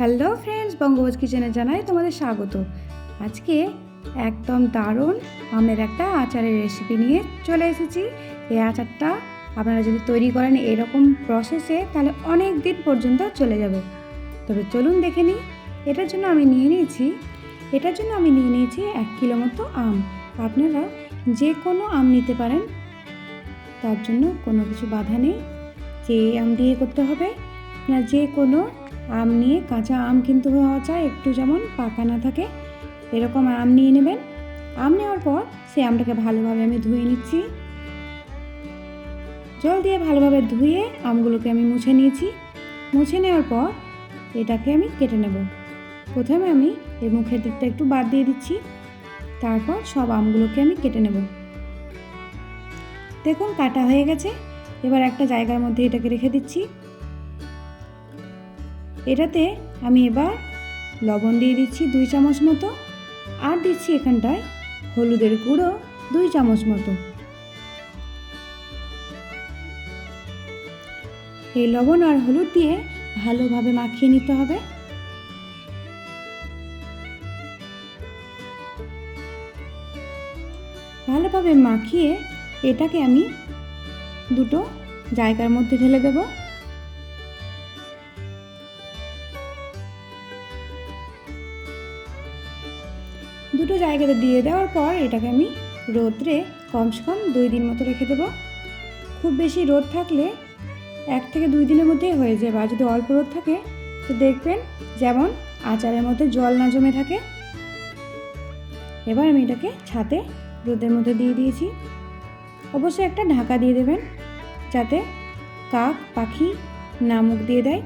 Hello friends বঙ্গবোজ কিচেনে জানাই তোমাদের স্বাগত। আজকে একদম দারুণ আমের একটা আচারের রেসিপি নিয়ে চলে এসেছি। এই আচারটা আপনারা যদি তৈরি করেন এরকম প্রসেসে তাহলে অনেক দিন পর্যন্ত চলে যাবে। তবে চলুন দেখে নিই, এটার জন্য আমি নিয়ে নিয়েছি, এটার জন্য আমি নিয়ে নিয়েছি এক কিলো মতো আম। আপনারা যে কোনো আম নিতে পারেন, তার জন্য কোনো কিছু বাধা নেই। যে আম দিয়ে করতে হবে না যে কোনো আম নিয়ে কাঁচা আম কিন্তু হওয়া যায় একটু যেমন পাকা না থাকে, এরকম আম নিয়ে নেবেন। আম নেওয়ার পর সেই আমটাকে ভালোভাবে আমি ধুয়ে নিচ্ছি। জল দিয়ে ভালোভাবে ধুয়ে আমগুলোকে আমি মুছে নিয়েছি। মুছে নেওয়ার পর এটাকে আমি কেটে নেব। প্রথমে আমি এর মুখের দিকটা একটু বাদ দিয়ে দিচ্ছি। তারপর সব আমগুলোকে আমি কেটে নেব। দেখুন, কাটা হয়ে গেছে। এবার একটা জায়গার মধ্যে এটাকে রেখে দিচ্ছি। এটাতে আমি এবার লবণ দিয়ে দিচ্ছি দুই চামচ মতো, আর দিচ্ছি এখানটায় হলুদের গুঁড়ো দুই চামচ মতো। এই লবণ আর হলুদ দিয়ে ভালোভাবে মাখিয়ে নিতে হবে। ভালোভাবে মাখিয়ে এটাকে আমি দুটো জায়গার মধ্যে ঢেলে দেবো। জায়গাতে দিয়ে দেওয়ার পর এটাকে আমি রোদ্রে কমসে কম দুই দিন মতো রেখে দেবো। খুব বেশি রোদ থাকলে এক থেকে দুই দিনের মধ্যেই হয়ে যাবে। আর যদি অল্প রোদ থাকে, তো দেখবেন যেমন আচারের মধ্যে জল না জমে থাকে, এবার আমি এটাকে ছাতে রোদের মধ্যে দিয়ে দিয়েছি। অবশ্যই একটা ঢাকা দিয়ে দেবেন, যাতে কাক, পাখি না মুখ দিয়ে দেয়।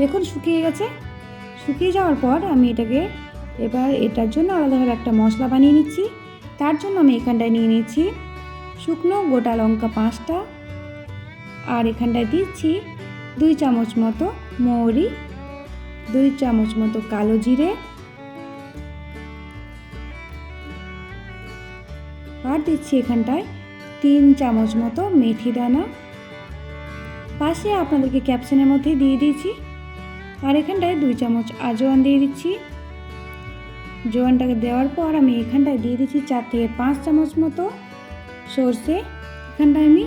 দেখুন শুকিয়ে গেছে। শুকিয়ে যাওয়ার পর আমি এটাকে এবার এটার জন্য আলাদাভাবে একটা মশলা বানিয়ে নিচ্ছি। তার জন্য আমি এখানটায় নিয়ে নিচ্ছি শুকনো গোটা লঙ্কা পাঁচটা আর এখানটায় দিচ্ছি দুই চামচ মতো মৌরি, দুই চামচ মতো কালো জিরে আর দিচ্ছি এখানটায় তিন চামচ মতো মেথি দানা। পাশে আপনাদেরকে ক্যাপশনের মধ্যে দিয়ে দিয়েছি। আর এখানটায় দুই চামচ আজওয়ান দিয়ে দিচ্ছি। জোয়ানটাকে দেওয়ার পর আমি এখানটায় দিয়ে দিচ্ছি চার থেকে পাঁচ চামচ মতো সর্ষে। এখানটায় আমি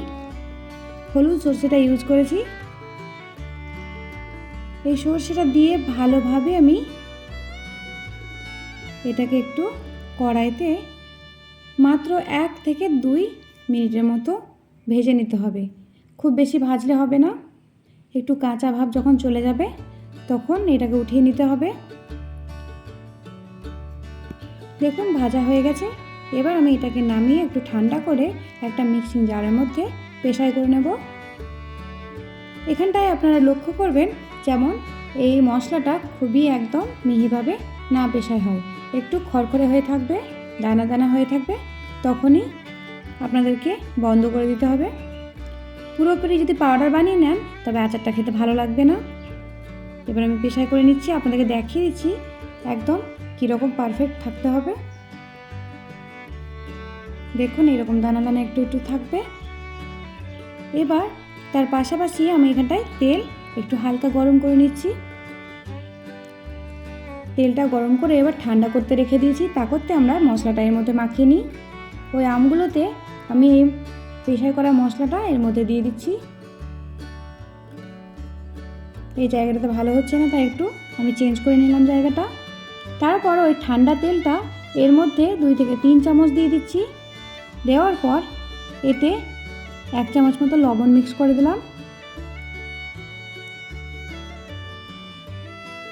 হলুদ সর্ষেটা ইউজ করেছি। এই সর্ষেটা দিয়ে ভালোভাবে আমি এটাকে একটু কড়াইতে মাত্র এক থেকে দুই মিনিটের মতো ভেজে নিতে হবে। খুব বেশি ভাজলে হবে না। একটু কাঁচা ভাব যখন চলে যাবে, তখন এটাকে উঠিয়ে নিতে হবে। দেখুন, ভাজা হয়ে গেছে। এবার আমি এটাকে নামিয়ে একটু ঠান্ডা করে একটা মিক্সিং জারের মধ্যে পেশাই করে নেব। এখানটায় আপনারা লক্ষ্য করবেন, যেমন এই মশলাটা খুবই একদম মিহিভাবে না পেশাই হয়। একটু খড়খড়ে হয়ে থাকবে, দানা দানা হয়ে থাকবে, তখনই আপনাদেরকে বন্ধ করে দিতে হবে। পুরোপুরি যদি পাউডার বানিয়ে নেন, তবে আচারটা খেতে ভালো লাগবে না। এবার আমি পেশাই করে নিচ্ছি, আপনাদেরকে দেখিয়ে দিচ্ছি, একদম কীরকম পারফেক্ট থাকতে হবে? দেখুন, এরকম দানা দানা একটু একটু থাকবে। এবার তার পাশাপাশি আমি এখানটায় তেল একটু হালকা গরম করে নিচ্ছি। তেলটা গরম করে এবার ঠান্ডা করতে রেখে দিয়েছি। তা করতে আমরা মশলাটা এর মধ্যে মাখিয়ে নিই। ওই আমগুলোতে আমি এই পেশাই করা মশলাটা এর মধ্যে দিয়ে দিচ্ছি। এই জায়গাটাতে ভালো হচ্ছে না, তাই একটু আমি চেঞ্জ করে নিলাম জায়গাটা। তারপর ওই ঠান্ডা তেলটা এর মধ্যে দুই থেকে তিন চামচ দিয়ে দিচ্ছি। দেওয়ার পর এতে এক চামচ মতো লবণ মিক্স করে দিলাম।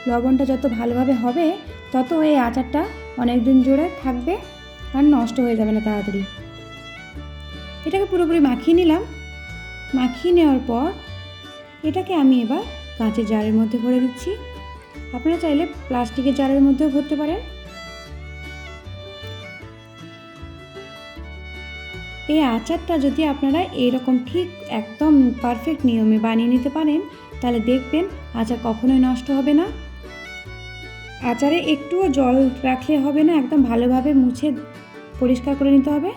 লবণটা যত ভালোভাবে হবে, তত এই আচারটা অনেক দিন জুড়ে থাকবে আর নষ্ট হয়ে যাবে না তাড়াতাড়ি। এটাকে পুরোপুরি মাখিয়ে নিলাম। মাখিয়ে নেওয়ার পর এটাকে আমি এবার কাঁচের জারের মধ্যে ভরে দিচ্ছি। আপনারা চাইলে প্লাস্টিকের জারের মধ্যেও ভরতে পারেন। এই আচারটা যদি আপনারা এরকম ঠিক একদম পারফেক্ট নিয়মে বানিয়ে নিতে পারেন, তাহলে দেখবেন আচার কখনোই নষ্ট হবে না। আচারে একটুও জল রাখলে হবে না, একদম ভালোভাবে মুছে পরিষ্কার করে নিতে হবে।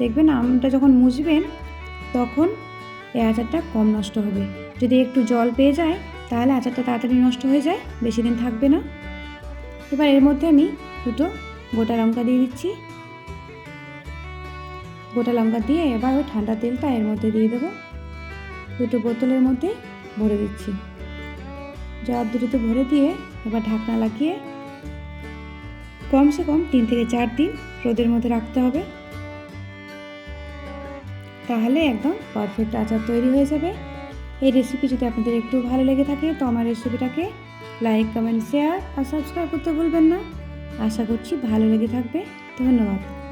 দেখবেন আমটা যখন মুছবেন, তখন এই আচারটা কম নষ্ট হবে। যদি একটু জল পেয়ে যায় তাহলে আচারটা তাড়াতাড়ি নষ্ট হয়ে যায়, বেশি দিন থাকবে না। এবার এর মধ্যে আমি দুটো গোটা লঙ্কা দিয়ে দিচ্ছি। গোটা লঙ্কা দিয়ে এবার ওই ঠান্ডা তেলটা এর মধ্যে দিয়ে দেবো। দুটো বোতলের মধ্যে ভরে দিচ্ছি। জার দুটোতে ভরে দিয়ে এবার ঢাকনা লাগিয়ে কমসে কম তিন থেকে চার দিন রোদের মধ্যে রাখতে হবে। তাহলে একদম পারফেক্ট আচার তৈরি হয়ে যাবে। এই রেসিপি যদি আপনাদের একটু ভালো লেগে থাকে, তো আমার রেসিপিটাকে লাইক কমেন্ট শেয়ার আর সাবস্ক্রাইব করতে ভুলবেন না। আশা করছি ভালো লেগে থাকবে। ধন্যবাদ।